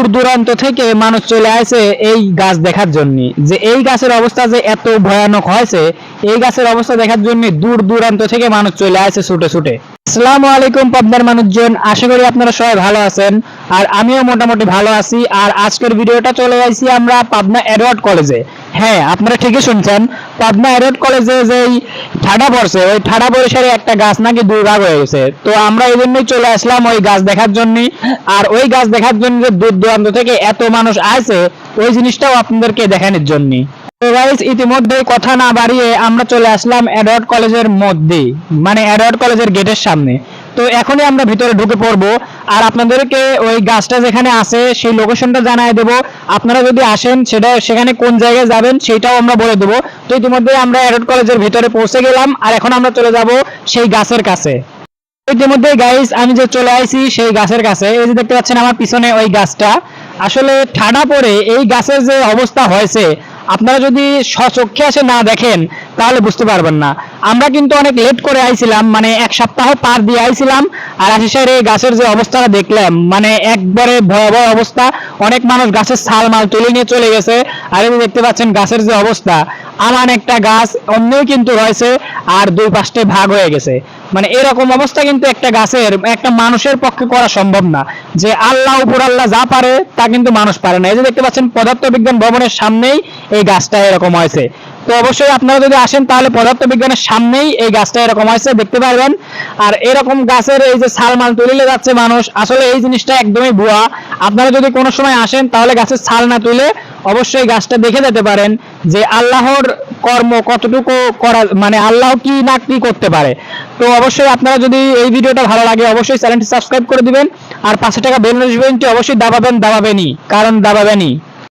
দূর দূরান্ত থেকে মানুষ চলে আসে এই গাছ দেখার জন্য। যে এই গাছের অবস্থা যে এত ভয়ানক হয়েছে, এই গাছের অবস্থা দেখার জন্য দূর দূরান্ত থেকে মানুষ চলে আসে ছুটে ছুটে। আসসালামু আলাইকুম, পাবনার মানুষজন। আশা করি আপনারা সবাই ভালো আছেন। আর আমিও মোটামুটি ভালো আছি। আর আজকের ভিডিওটা চলে আসি আমরা পাবনা এডওয়ার্ড কলেজে। হ্যাঁ আপনারা ঠিকই শুনছেন। পাবনা এডওয়ার্ড কলেজে যেই ঠাডা পড়ছে, ওই ঠাডা পরিসরে একটা গাছ নাকি দুর্ভাগ হয়ে গেছে। তো আমরা এই জন্যই চলে আসলাম ওই গাছ দেখার জন্য আর ওই গাছ দেখার জন্য যে দূর দূরান্ত থেকে এত মানুষ আছে ওই জিনিসটাও আপনাদেরকে দেখানোর জন্য তো গাইস ইতিমধ্যে কথা না বাড়িয়ে আমরা চলে আসলাম এডওয়ার্ড কলেজের মধ্যে মানে এডওয়ার্ড কলেজের গেটের সামনে। তো এখনই আমরা ভিতরে ঢুকে পড়ব। আর আপনাদেরকে ওই গাছটা যেখানে আছে, সেই লোকেশনটা জানাই দেবো। আপনারা যদি আসেন, সেটা সেখানে কোন জায়গায় যাবেন, সেটাও আমরা বলে দেবো। তো ইতিমধ্যে আমরা এডওয়ার্ড কলেজের ভিতরে পৌঁছে গেলাম, আর এখন আমরা চলে যাব সেই গাছের কাছে। ইতিমধ্যে গাইস আমি যে চলে আইছি সেই গাছের কাছে। এই যে দেখতে পাচ্ছেন আমার পিছনে ওই গাছটা। আসলে ঠাডা পড়ে এই গাছের যে অবস্থা হয়েছে, আপনারা যদি স্বচক্ষে এসে না দেখেন, তাহলে বুঝতে পারবেন না। আমরা কিন্তু অনেক লেট করে আইছিলাম মানে এক সপ্তাহ পার দিয়ে আইছিলাম, আর আশিসের এই গাছের যে অবস্থাটা দেখলাম মানে একবারে ভয়াবহ অবস্থা। অনেক মানুষ গাছের ছাল মাল তুলে নিয়ে চলে গেছে, আর এই দেখতে পাচ্ছেন গাছের যে অবস্থা আমান একটা গাছ, অন্যই কিন্তু রয়েছে, আর দুই পাশটায় ভাগ হয়ে গেছে। মানে এরকম অবস্থা কিন্তু একটা গাছের, একটা মানুষের পক্ষে করা সম্ভব না। যে আল্লাহ উপর আল্লাহ যা পারে, তা কিন্তু মানুষ পারে না। এই যে দেখতে পাচ্ছেন পদার্থ বিজ্ঞান ভবনের সামনেই এই গাছটা এরকম হয়েছে। তো অবশ্যই আপনারা যদি আসেন, তাহলে পদার্থ বিজ্ঞানের সামনেই এই গাছটা এরকম হয়েছে, দেখতে পারবেন। আর এরকম গাছের এই যে ছালমাল তুলিলে যাচ্ছে মানুষ, আসলে এই জিনিসটা একদমই ভুয়া। আপনারা যদি কোনো সময় আসেন, তাহলে গাছের ছাল না তুলে অবশ্যই গাছটা দেখে যেতে পারেন যে আল্লাহর কর্ম কতটুকু করা মানে আল্লাহ কি না কি করতে পারে? তো অবশ্যই আপনারা যদি এই ভিডিওটা ভালো লাগে, অবশ্যই চ্যানেলটি সাবস্ক্রাইব করে দিবেন। আর পাঁচশো টাকা বেল নোটিফিকেশনটি অবশ্যই দাবাবেন, দাবাবেনই। কারণ দাবাবেনই।